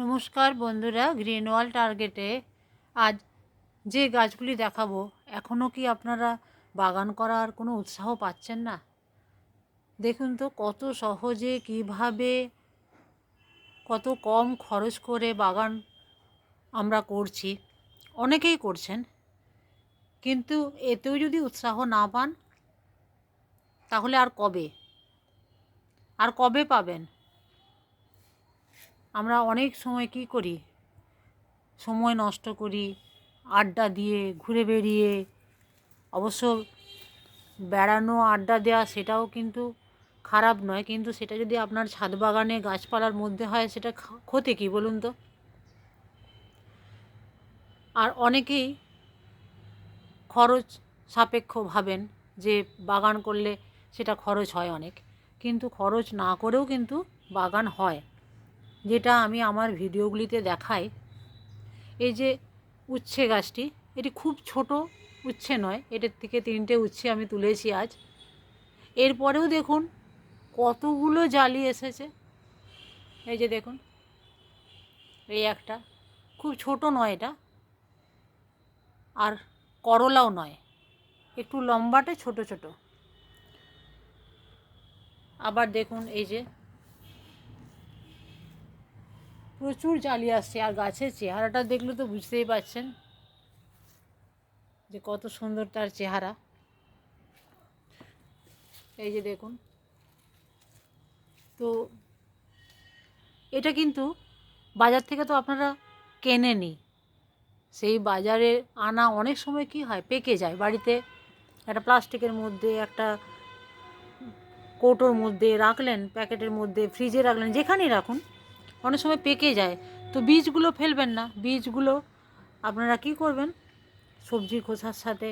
নমস্কার বন্ধুরা গ্রিন ওয়াল টার্গেটে আজ যে গাছগুলি দেখাবো এখনও কি আপনারা বাগান করার কোনো উৎসাহ পাচ্ছেন না? দেখুন তো, কত সহজে কীভাবে কত কম খরচ করে বাগান আমরা করছি। অনেকেই করছেন, কিন্তু এতেও যদি উৎসাহ না পান, তাহলে আর কবে? আর কবে পাবেন? আমরা অনেক সময় কি করি? সময় নষ্ট করি, আড্ডা দিয়ে ঘুরে বেরিয়ে অবশ্য বেড়ানো, আড্ডা দেওয়া সেটাও কিন্তু খারাপ নয়। কিন্তু সেটা যদি আপনার ছাদ বাগানে, গাছপালার মধ্যে হয়, সেটা ক্ষতি কী বলুন তো? আর অনেকেই খরচ সাপেক্ষ ভাবেন যে বাগান করলে সেটা খরচ হয় অনেক। কিন্তু খরচ না করেও কিন্তু বাগান হয়। যেটা আমি আমার ভিডিওগুলিতে দেখাই, এই যে উচ্ছে গাছটি, এটি খুব ছোট উচ্ছে নয়, এটার থেকে তিনটে উচ্ছে আমি তুলেছি আজ। এরপরেও দেখুন কতগুলো জালি এসেছে। এই যে দেখুন, এই একটা খুব ছোট নয় এটা, আর করলাও নয়, একটু লম্বাটে ছোট ছোট। আবার দেখুন এই যে প্রচুর জালি আসছে আর গাছের চেহারাটা দেখলে তো বুঝতেই পারছেন যে কত সুন্দর তার চেহারা। এই যে দেখুন। তো এটা কিন্তু বাজার থেকে তো আপনারা কেনেনি সেই বাজারে আনা অনেক সময় কি হয়, পেকে যায়। বাড়িতে একটা প্লাস্টিকের মধ্যে, একটা কৌটোর মধ্যে রাখলেন, প্যাকেটের মধ্যে, ফ্রিজে রাখলেন, যেখানেই রাখুন অনেক সময় পেকে যায়। তো বীজগুলো ফেলবেন না। বীজগুলো আপনারা কি করবেন? সবজির খোসার সাথে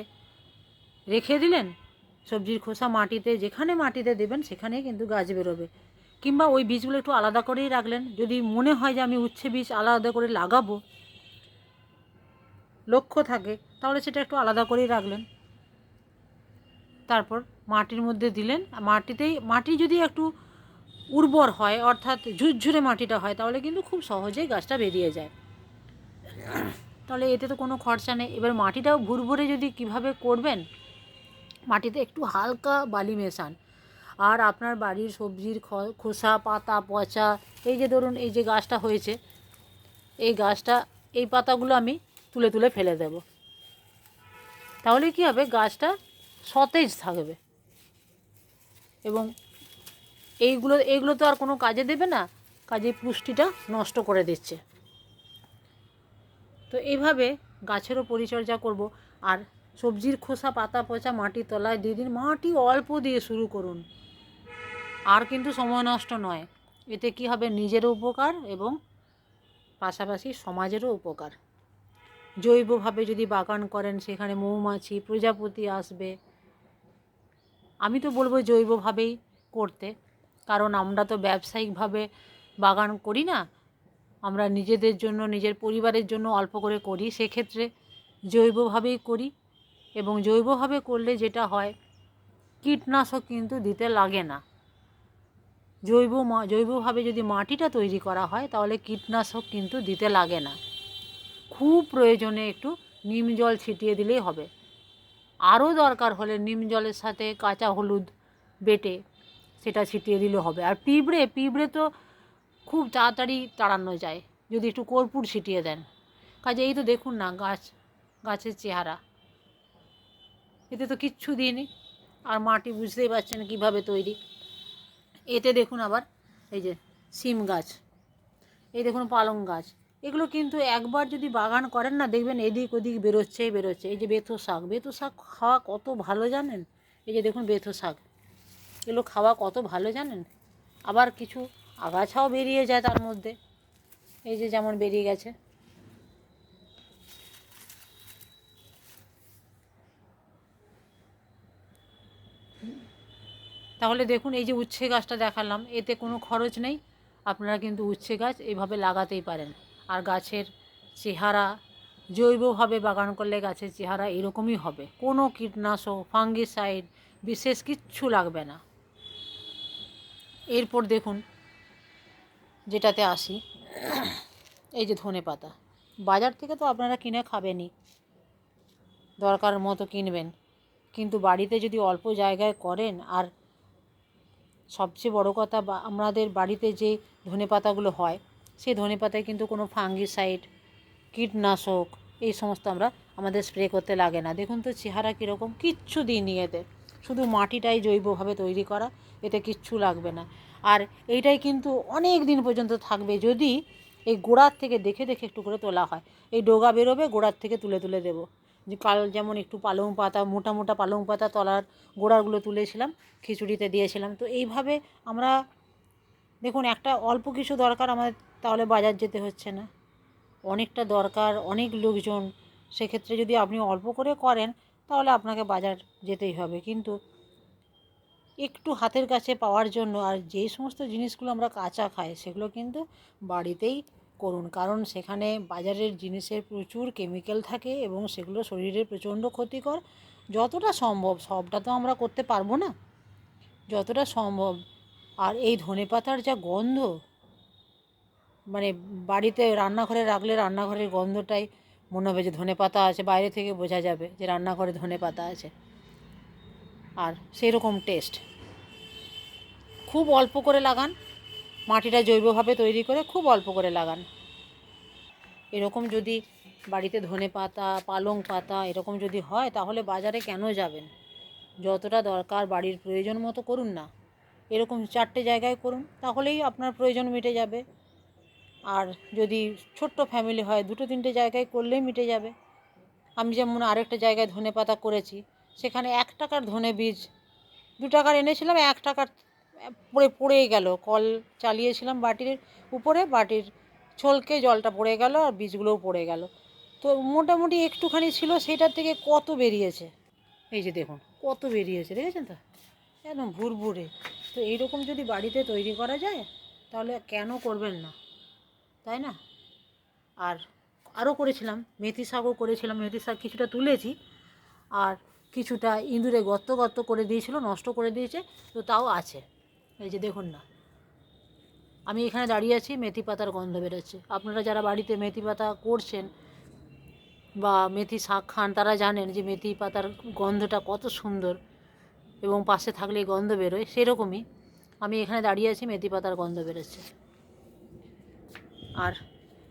রেখে দিলেন। সবজির খোসা মাটিতে, যেখানে মাটিতে দেবেন সেখানে কিন্তু গাছ বেরোবে। কিংবা ওই বীজগুলো একটু আলাদা করেই রাখলেন। যদি মনে হয় যে আমি উচ্ছে বীজ আলাদা করে লাগাবো, লক্ষ্য থাকে, তাহলে সেটা একটু আলাদা করেই রাখলেন। তারপর মাটির মধ্যে দিলেন। মাটিতেই, মাটি যদি একটু উর্বর হয়, অর্থাৎ ঝুরঝুরে মাটিটা হয়, তাহলে কিন্তু খুব সহজেই গাছটা বেরিয়ে যায়। তাহলে এতে তো কোনো খরচা নেই। এবার মাটিটাও ভুরভুরে যদি কীভাবে করবেন, মাটিতে একটু হালকা বালি মেশান। আর আপনার বাড়ির সবজির খোসা, পাতা, পচা, এই যে ধরুন, এই যে গাছটা হয়েছে, এই গাছটা, এই পাতাগুলো আমি তুলে তুলে ফেলে দেব। তাহলে কি হবে? গাছটা সতেজ থাকবে। এবং এইগুলো এইগুলো তো আর কোনো কাজে দেবে না। কাজে পুষ্টিটা নষ্ট করে দিচ্ছে। তো এইভাবে গাছেরও পরিচর্যা করব। আর সবজির খোসা, পাতা পচা মাটি তলায় দিয়ে দিন। মাটি অল্প দিয়ে শুরু করুন। আর কিন্তু সময় নষ্ট নয়। এতে কি হবে? নিজেরও উপকার এবং পাশাপাশি সমাজেরও উপকার। জৈবভাবে যদি বাগান করেন, সেখানে মৌমাছি, প্রজাপতি আসবে। আমি তো বলব জৈবভাবেই করতে। কারণ আমরা তো ব্যবসায়িকভাবে বাগান করি না। আমরা নিজেদের জন্য, নিজের পরিবারের জন্য অল্প করে করি। সেক্ষেত্রে জৈবভাবেই করি এবং জৈবভাবে করলে যেটা হয়, কীটনাশক কিন্তু দিতে লাগে না। জৈব জৈবভাবে যদি মাটিটা তৈরি করা হয়, তাহলে কীটনাশক কিন্তু দিতে লাগে না। খুব প্রয়োজনে একটু নিম জল ছিটিয়ে দিলেই হবে। আরও দরকার হলে নিম জলের সাথে কাঁচা হলুদ বেটে সেটা ছিটিয়ে দিলে হবে। আর পিঁপড়ে পিঁপড়ে তো খুব তাড়াতাড়ি তাড়ানো যায়, যদি একটু কর্পূর ছিটিয়ে দেন। কাজে এই তো দেখুন না, গাছ, গাছের চেহারা। এতে তো কিচ্ছু দিইনি আর মাটি বুঝতেই পারছেন কীভাবে তৈরি। এতে দেখুন আবার, এই যে সিম গাছ, এই দেখুন পালং গাছ। এগুলো কিন্তু একবার যদি বাগান করেন না, দেখবেন এদিক ওদিক বেরোচ্ছেই বেরোচ্ছে। এই যে বেথো শাক বেথো শাক খাওয়া কত ভালো জানেন? এই যে দেখুন বেথো শাক এগুলো খাওয়া কত ভালো জানেন? আবার কিছু আগাছাও বেরিয়ে যায় তার মধ্যে। এই যে যেমন বেরিয়ে গেছে। তাহলে দেখুন, এই যে উচ্ছে গাছটা দেখালাম, এতে কোনো খরচ নেই। আপনারা কিন্তু উচ্ছে গাছ এইভাবে লাগাতেই পারেন। আর গাছের চেহারা, জৈবভাবে বাগান করলে গাছের চেহারা এরকমই হবে। কোনো কীটনাশক, ফাঙ্গিসাইড, বিশেষ কিচ্ছু লাগবে না। এরপর দেখুন, যেটাতে আসি, এই যে ধনে পাতা। বাজার থেকে তো আপনারা কিনে খাবেনই, দরকার মতো কিনবেন। কিন্তু বাড়িতে যদি অল্প জায়গায় করেন, আর সবচেয়ে বড় কথা, বা আমাদের বাড়িতে যে ধনে পাতাগুলো হয়, সেই ধনে পাতায় কিন্তু কোনো ফাঙ্গিসাইড, কীটনাশক, এই সমস্ত আমরা আমাদের স্প্রে করতে লাগে না। দেখুন তো, চেহারা কীরকম, কিচ্ছু দিইনি এতে। শুধু মাটিটাই জৈবভাবে তৈরি করা, এতে কিচ্ছু লাগবে না। আর এইটাই কিন্তু অনেক দিন পর্যন্ত থাকবে যদি এই গোড়ার থেকে দেখে দেখে একটু করে তোলা হয়। এই ডোগা বেরোবে, গোড়ার থেকে তুলে তুলে দেবো। কাল যেমন একটু পালং পাতা, মোটা মোটা পালং পাতা তলার গোড়াগুলো তুলেছিলাম, খিচুড়িতে দিয়েছিলাম। তো এইভাবে আমরা, দেখুন একটা অল্প কিছু দরকার আমাদের, তাহলে বাজার যেতে হচ্ছে না। অনেকটা দরকার, অনেক লোকজন। সেক্ষেত্রে যদি আপনি অল্প করে করেন তাহলে আপনাকে বাজার যেতেই হবে। কিন্তু একটু হাতের কাছে পাওয়ার জন্য আর যেই সমস্ত জিনিসগুলো আমরা কাঁচা খাই, সেগুলো কিন্তু বাড়িতেই করুন। কারণ সেখানে বাজারের জিনিসের প্রচুর কেমিক্যাল থাকে এবং সেগুলো শরীরের প্রচণ্ড ক্ষতিকর। যতটা সম্ভব, সবটা তো আমরা করতে পারব না। যতটা সম্ভব। আর এই ধনেপাতার যা গন্ধ মানে বাড়িতে রান্নাঘরে রাখলে রান্নাঘরের গন্ধটাই মনে হবে যে ধনে পাতা আছে, বাইরে থেকে বোঝা যাবে যে রান্নাঘরে ধনে পাতা আছে। আর সেই রকম টেস্ট খুব অল্প করে লাগান, মাটিটা জৈবভাবে তৈরি করে খুব অল্প করে লাগান। এরকম যদি বাড়িতে ধনে পাতা, পালং পাতা এরকম যদি হয়, তাহলে বাজারে কেন যাবেন? যতটা দরকার বাড়ির প্রয়োজন মতো করুন না। এরকম চারটে জায়গায় করুন, তাহলেই আপনার প্রয়োজন মিটে যাবে। আর যদি ছোট্ট ফ্যামিলি হয়, দুটো তিনটে জায়গায় করলেই মিটে যাবে। আমি যেমন আরেকটা জায়গায় ধনে পাতা করেছি, সেখানে এক টাকার ধনে বীজ, দু টাকার এনেছিলাম, এক টাকার পড়ে, পড়েই গেল। কল চালিয়েছিলাম বাটির উপরে, বাটির ছলকে জলটা পড়ে গেল আর বীজগুলোও পড়ে গেল। তো মোটামুটি একটুখানি ছিল সেটার থেকে কত বেরিয়েছে? এই যে দেখুন, কত বেরিয়েছে, দেখেছেন তো? একদম ভুরভুরে। তো এইরকম যদি বাড়িতে তৈরি করা যায়, তাহলে কেন করবেন না? তাই না? আর আরও করেছিলাম, মেথি শাকও করেছিলাম, মেথি শাক কিছুটা তুলেছি, আর কিছুটা ইঁদুরে গর্ত গর্ত করে দিয়েছিল, নষ্ট করে দিয়েছে, তো তাও আছে। এই যে দেখুন না, আমি এখানে দাঁড়িয়ে আছি, মেথি পাতার গন্ধ বেরোচ্ছে। আপনারা যারা বাড়িতে মেথি পাতা করছেন বা মেথি শাক খান, তারা জানেন যে মেথি পাতার গন্ধটা কত সুন্দর এবং পাশে থাকলে গন্ধ বেরোয়, সেরকমই আমি এখানে দাঁড়িয়ে আছি, মেথি পাতার গন্ধ বেরোচ্ছে। আর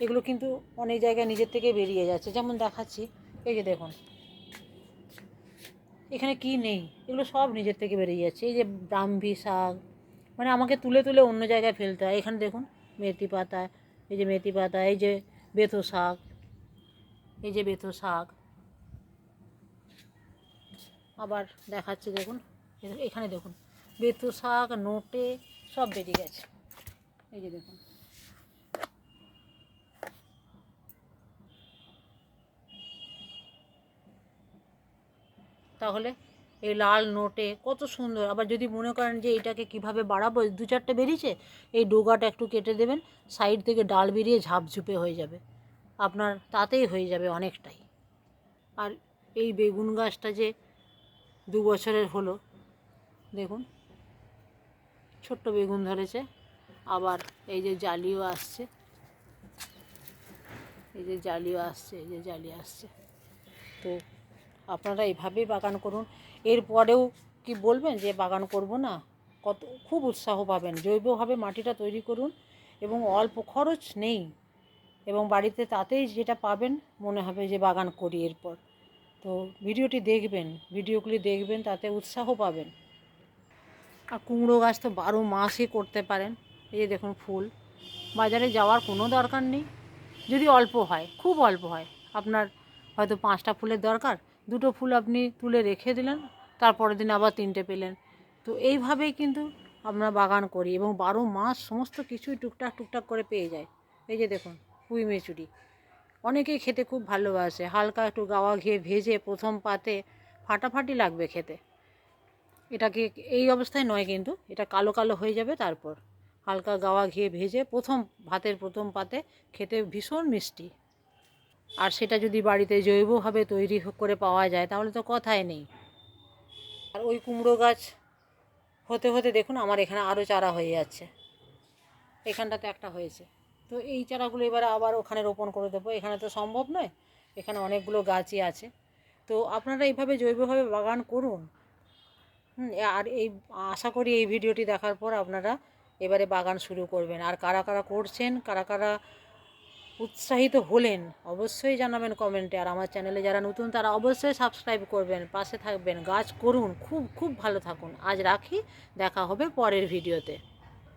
এগুলো কিন্তু অনেক জায়গায় নিজের থেকে বেরিয়ে যাচ্ছে। যেমন দেখাচ্ছি, এই যে দেখুন। এখানে কি নেই? এগুলো সব নিজের থেকে বেরিয়ে যাচ্ছে। এই যে ব্রাহ্মী শাক মানে আমাকে তুলে তুলে অন্য জায়গায় ফেলতে হয়। এখানে দেখুন, মেথি পাতা, এই যে মেথি পাতা, এই যে বেথো শাক, এই যে বেথো শাক। আবার দেখাচ্ছি, দেখুন, এখানে দেখুন বেথো শাক, নোটে সব বেরিয়ে গেছে। এই যে দেখুন। তাহলে এই লাল নোটে কত সুন্দর। আবার যদি মনে করেন যে এটাকে কীভাবে বাড়াবো, দু চারটে বেরিয়েছে, এই ডোগাটা একটু কেটে দেবেন, সাইড থেকে ডাল বেরিয়ে ঝাপঝুপে হয়ে যাবে। আপনার তাতেই হয়ে যাবে অনেকটাই। আর এই বেগুন গাছটা যে দু বছরের হলো, দেখুন, ছোট্ট বেগুন ধরেছে। আবার এই যে জালিও আসছে। এই যে জালিও আসছে, এই যে জালি আসছে। তো আপনারা এভাবেই বাগান করুন। এরপরেও কি বলবেন যে বাগান করব না? কত, খুব উৎসাহ পাবেন। জৈবভাবে মাটিটা তৈরি করুন এবং অল্প খরচ নেই এবং বাড়িতে তাতেই যেটা পাবেন মনে হবে যে বাগান করি এরপর। তো ভিডিওটি দেখবেন, ভিডিওগুলি দেখবেন, তাতে উৎসাহ পাবেন। আর কুমড়ো গাছ তো বারো মাসই করতে পারেন। এই দেখুন ফুল। বাজারে যাওয়ার কোনো দরকার নেই। যদি অল্প হয়, খুব অল্প হয়, আপনার হয়তো পাঁচটা ফুলের দরকার। দুটো ফুল আপনি তুলে রেখে দিলেন, তারপরের দিন আবার তিনটে পেলেন। তো এইভাবেই কিন্তু আমরা বাগান করি এবং বারো মাস সমস্ত কিছুই টুকটাক টুকটাক করে পেয়ে যায়। এই যে দেখুন, পুঁই মেচুরি। অনেকেই খেতে খুব ভালোবাসে। হালকা একটু গাওয়া ঘিয়ে ভেজে প্রথম পাতে ফাটাফাটি লাগবে খেতে। এটাকে এই অবস্থায় নয় কিন্তু, এটা কালো কালো হয়ে যাবে তারপর। হালকা গাওয়া ঘিয়ে ভেজে প্রথম ভাতের প্রথম পাতে খেতে ভীষণ মিষ্টি। আর সেটা যদি বাড়িতে জৈবভাবে তৈরি করে পাওয়া যায়, তাহলে তো কথাই নেই। আর ওই কুমড়ো গাছ হতে হতে দেখুন আমার এখানে আরও চারা হয়ে যাচ্ছে। এখানটাতে একটা হয়েছে। তো এই চারাগুলো এবারে আবার ওখানে রোপণ করে দেবো। এখানে তো সম্ভব নয়, এখানে অনেকগুলো গাছই আছে। তো আপনারা এইভাবে জৈবভাবে বাগান করুন। আর এই আশা করি এই ভিডিওটি দেখার পর আপনারা এবারে বাগান শুরু করবেন। আর কারা কারা করছেন, কারা কারা উৎসাহিত হলেন, অবশ্যই জানাবেন কমেন্টে আর আমার চ্যানেলে যারা নতুন, তারা অবশ্যই সাবস্ক্রাইব করবেন, পাশে থাকবেন। গাছ করুন, খুব খুব ভালো থাকুন। আজ রাখি, দেখা হবে পরের ভিডিওতে